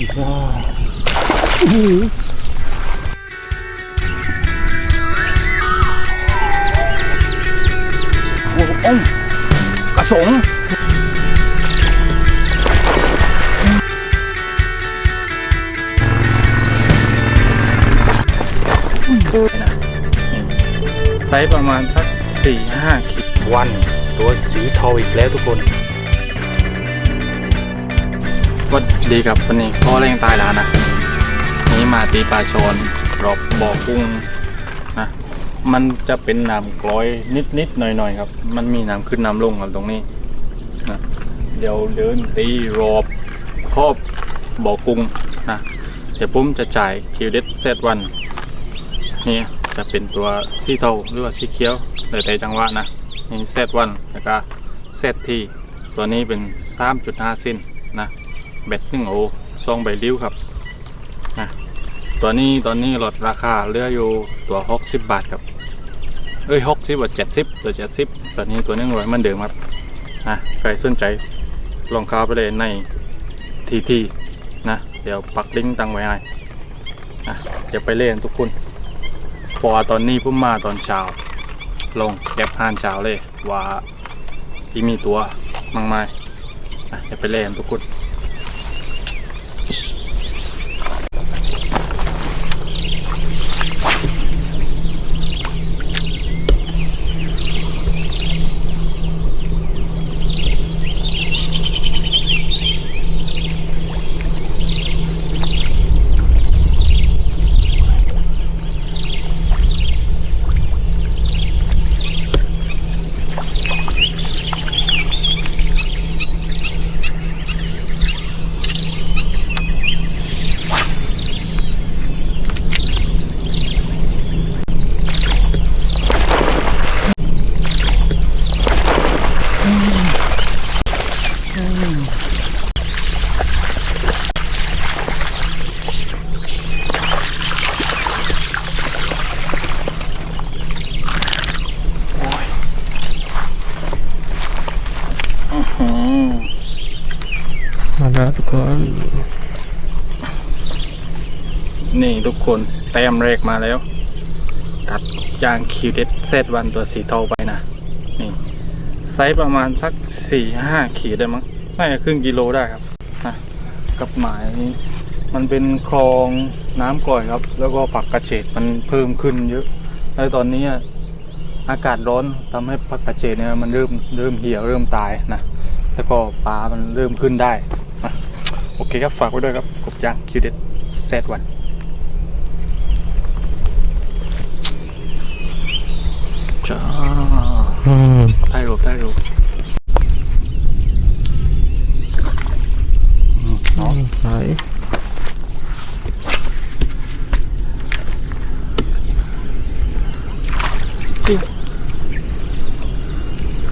ดีก็โอ้โอ้โหอ้งกระสงไซส์ประมาณสักสี่ห้าขีดวัน ตัวสีทาอีกแล้วทุกคน วัดดีครับวันนี้พ่อเร่งตายแล้วนะนี่มาตีปลาชอนรอบบ่อกุ้งนะมันจะเป็นน้ำกร้อยนิดๆหน่อยๆครับ มันมีน้ำขึ้นน้ำลงครับตรงนี้นะเดี๋ยวเดินตีรอบครอบบ่อกุ้งนะเดี๋ยวผมจะจ่ายคิวเด็ดเซตวันนี่จะเป็นตัวสีเทาหรือว่าสีเขียวเลยแต่จังหวะนะนี่เซตวันแล้วก็เซตทีตัวนี้เป็น 3.5ซินนะ แบตหนึ่งโอซองใบริ้วครับนะตัวนี้ตอนนี้ลดราคาเหลืออยู่ตัว60บาทครับเอ้ย60บาท70ตัว70ตัวนี้ตัวนึงร้อยมันเดิมครับนะใครสนใจลองเข้าไปเลยในทีทีนะเดี๋ยวปักลิงก์ตั้งไว้ให้นะเดี๋ยวไปเล่นทุกคนพราะว่าตอนนี้ผมมาตอนเช้าลงแก็บหานเช้าเลยว่าที่มีตัวมังไม้อะจะไปเล่นทุกคน อืม ทุกคน นี่ทุกคนแต้มแรกมาแล้ว ตัดยางคิวเด็ดเซตวันตัวสีเทาไปนะ นี่ไซส์ประมาณสักสี่ห้าขีดได้มั้งน่าจะครึ่งกิโลได้ครับนะกับหมายมันเป็นคลองน้ำก่อยครับ แล้วก็ผักกระเฉดมันเพิ่มขึ้นเยอะ แล้วตอนนี้อากาศร้อนทำให้ผักกระเฉดเนี่ยมันเริ่มเริ่มเหี่ยวเริ่มตายนะแล้วก็ปลามันเริ่มขึ้นได้ โอเคครับ ฝากไว้ด้วยครับกบยางคิวเด็ดเซตวันจ้าอืมถ่ายรูปถ่ายรูปอืมเนาะไหน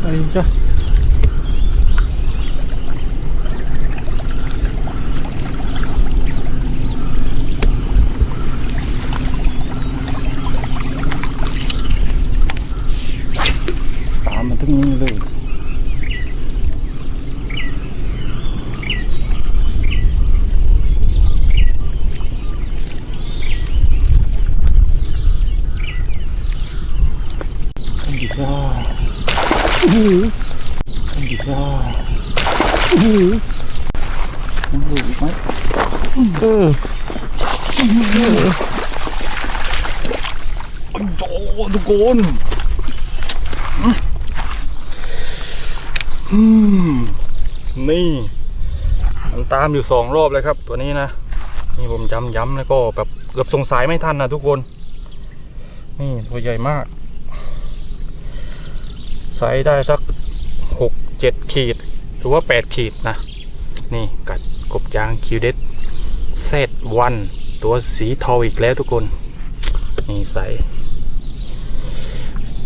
ไอ้จ้ะ ตามมางนี้เลยอันดีก็โอ้โหอันดีก็โอ้โหมันเหลืออีกไหมเออโอ้โหทุกคนอืม นี่มันตามอยู่สองรอบเลยครับ ตัวนี้นะนี่ผมย้ำย้ำแล้วก็แบบเกือบสงสัยไม่ทันนะทุกคน นี่ตัวใหญ่มากไซส์ได้สักหกเจ็ดขีด หรือว่าแปดขีดนะ นี่กัดกบยางคิวเด็ดเซตวันตัวสีทาอีกแล้วทุกคน นี่ใส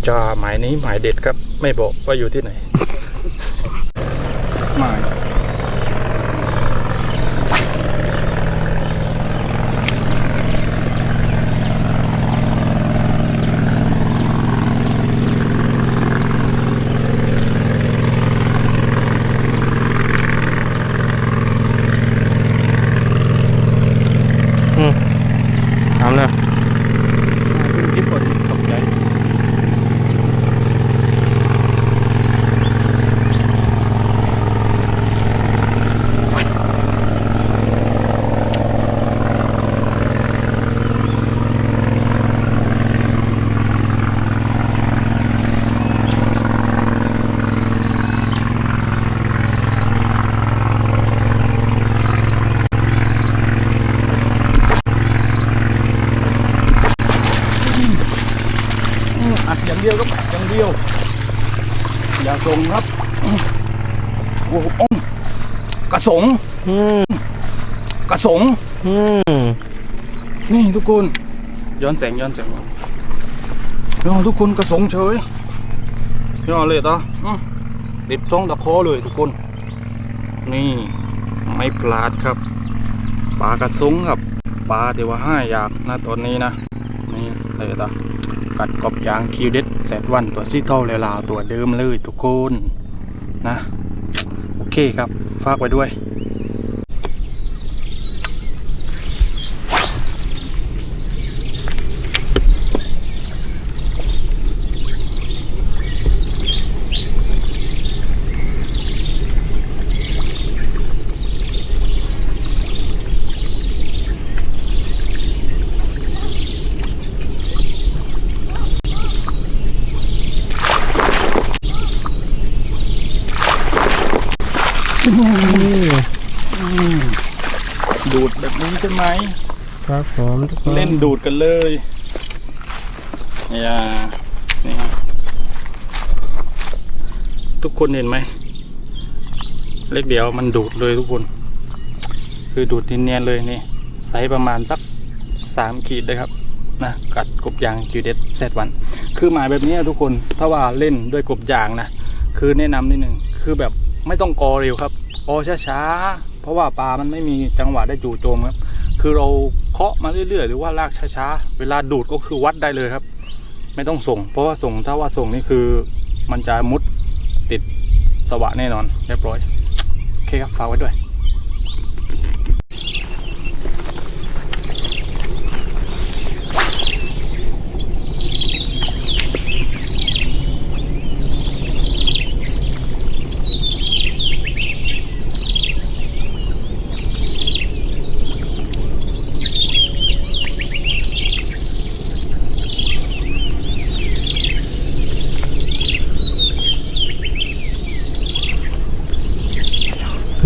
จะหมายนี้หมายเด็ดครับ ไม่บอกว่าอยู่ที่ไหน หมาย อืมทำเลย ขึ้นคลิปก่อนตกใจ อัดอย่างเดียวก็อัดอย่างเดียว อย่าส่งครับโอ้โหอ้อมกระสงอืมกระสงอืมนี่ทุกคน ย้อนแสงย้อนแสงย้อนทุกคนกระสงเฉยย้อนเลยต่ออื้อติดจ้องตะคอเลยทุกคน นี่ไม่พลาดครับปลากระสงครับปลาเดี๋ยวว่าห้าอยากนะตอนนี้นะนี่เลยต่อ กัดกบยางคิวเด็ดแสดวันตัวซีเท่าเลลาวตัวเดิมเลยทุกคนนะ โอเคครับ ฝากไว้ด้วย ดูดแบบนี้ใช่ ไหมครับผมทุกคนเล่นดูดกันเลยอย่านี่ครับทุกคนเห็นไหม เล็กเดียวมันดูดเลยทุกคน คือดูดเนียนๆเลยนี่ไซส์ประมาณสักสามขีดเลยครับนะกัดกบยางคิวเดสเซตวันคือหมายแบบนี้ทุกคนถ้าว่าเล่นด้วยกบยางนะคือแนะนำนิดหนึ่งคือแบบไม่ต้องกอเร็วครับกอช้าๆเพราะว่าปลามันไม่มีจังหวะได้จู่โจมครับ คือเราเคาะมาเรื่อยๆ หรือว่าลากช้าๆ เวลาดูดก็คือวัดได้เลยครับ ไม่ต้องส่ง เพราะว่าส่งถ้าว่าส่งนี่คือมันจะมุดติดสวะแน่นอนเรียบร้อยโอเคครับฝากไว้ด้วย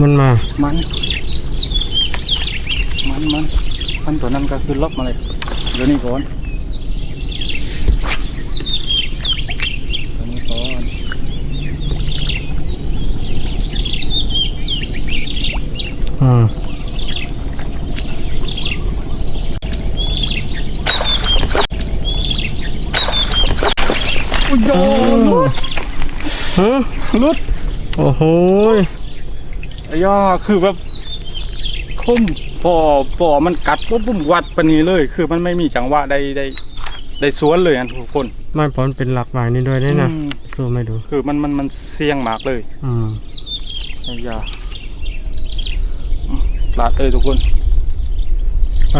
มันมา มัน มันมันมันตัวนั้นก็คือล็อกมาเลยเดี๋ยวนี้ก่อนตัวนี้ก่อนอืมอุ้ยโยนลุดฮะลุดโอ้โห ยไอ้ย่าคือแบบคมพอพอมันกัดปุ๊บปุ๊บวัดปานนี้เลย คือมันไม่มีจังหวะได้ได้ได้สวนเลยอันทุกคนไม่ผลเป็นหลักหมายนี่ด้วยได้นะอืมสู้ไม่ดู คือมันมันมันเสี่ยงมากเลยอืมไอ้ยาอืมลาดเอ้ยทุกคนไป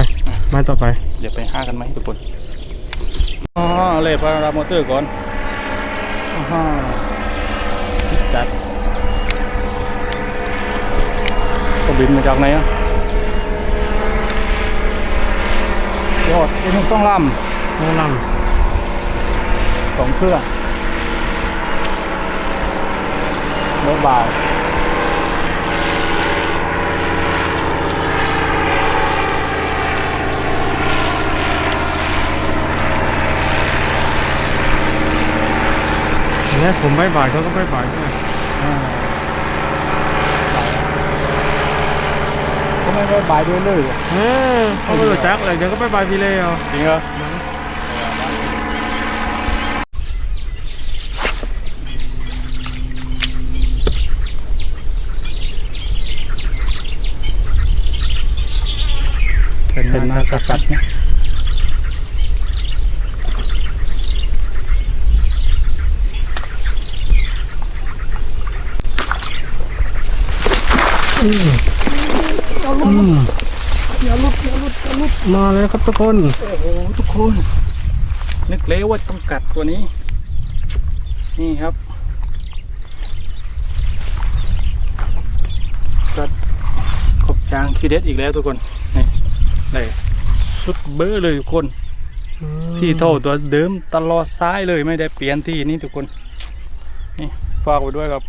มาต่อไปอย่าไปห้ากันไหมทุกคนอ๋อเลยพารามอเตอร์ก่อนอ่าฮะจัด ก็บินมาจากไหนอะยอดเป็นสองลน้อง ลำสองเครื่องรถบ่าวำและผมไม่บ่ อ่าก็ไม่ได้บ่ายด้วยเลยเออเขาไม่รู้จักเลยเดี๋ยวก็ไปบ่าลยเอาจริงเหรอเป็นเป็นมามากัดอย่าลุดอย่าลุดมาแล้วครับทุกคน โอ้โหทุกคน นึกแล้วว่าต้องกัดตัวนี้ นี่ครับกัดขบจางคีเด็ดอีกแล้วทุกคน นี่ได้สุดเบ้อเลยทุกคนสี่เท่าตัวเดิมตลอดซ้ายเลยไม่ได้เปลี่ยนที่นี่ทุกคน นี่ฝากไว้ด้วยครับ